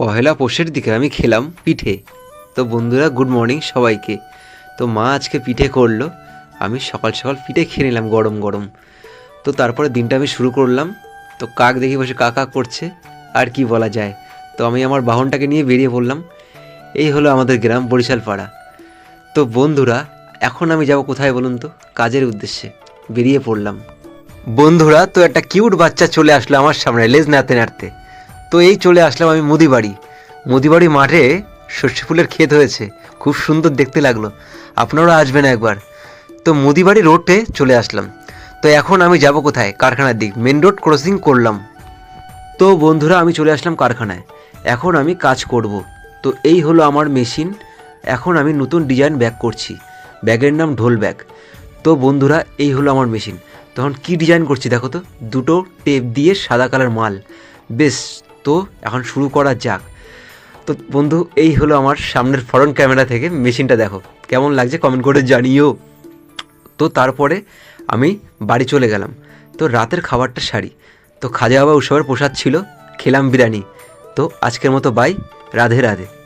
পহেলা পৌষের দিকে আমি খেলাম পিঠে। তো বন্ধুরা গুড মর্নিং সবাইকে। তো মা আজকে পিঠে করল। আমি সকাল সকাল পিঠে খেয়ে নিলাম গরম গরম। তো তারপরে দিনটা আমি শুরু করলাম। তো কাক দেখি বসে কাক করছে, আর কি বলা যায়। তো আমি আমার বাহনটাকে নিয়ে বেরিয়ে পড়লাম। এই হলো আমাদের গ্রাম বরিশাল পাড়া তো বন্ধুরা, এখন আমি যাব কোথায় বলুন তো? কাজের উদ্দেশ্যে বেরিয়ে পড়লাম। বন্ধুরা, তো একটা কিউট বাচ্চা চলে আসলো আমার সামনে, লেজ নাড়তে নাড়তে। তো এই চলে আসলাম আমি মুদিবাড়ি। মুদিবাড়ি মাঠে সর্ষে ফুলের ক্ষেত হয়েছে। খুব সুন্দর দেখতে লাগল। আপনারা আসবেন একবার। তো মুদিবাড়ি রোডে চলে আসলাম। তো এখন আমি যাব কোথায়? কারখানার দিক। মেন রোড ক্রসিং করলাম। তো বন্ধুরা, আমি চলে আসলাম কারখানায়। এখন আমি কাজ করব। তো এই হলো আমার মেশিন এখন আমি নতুন ডিজাইন ব্যাগ করছি। ব্যাগের নাম ঢোল ব্যাগ তো বন্ধুরা, এই হলো আমার মেশিন তখন কি ডিজাইন করছি দেখো তো? দুটো টেপ দিয়ে সাদা কালার মাল। বেশ তো এখন শুরু করা যাক। তো বন্ধু, এই হলো আমার সামনের ফরন ক্যামেরা থেকে মেশিনটা দেখো। কেমন লাগছে কমেন্ট করে জানিও। তো তারপরে আমি বাড়ি চলে গেলাম। তো রাতের খাবারটা সারি। তো খাজা বাবা উৎসবের প্রসাদ ছিল, খেলাম বিরিয়ানি। তো আজকের মতো বাই রাধে রাধে।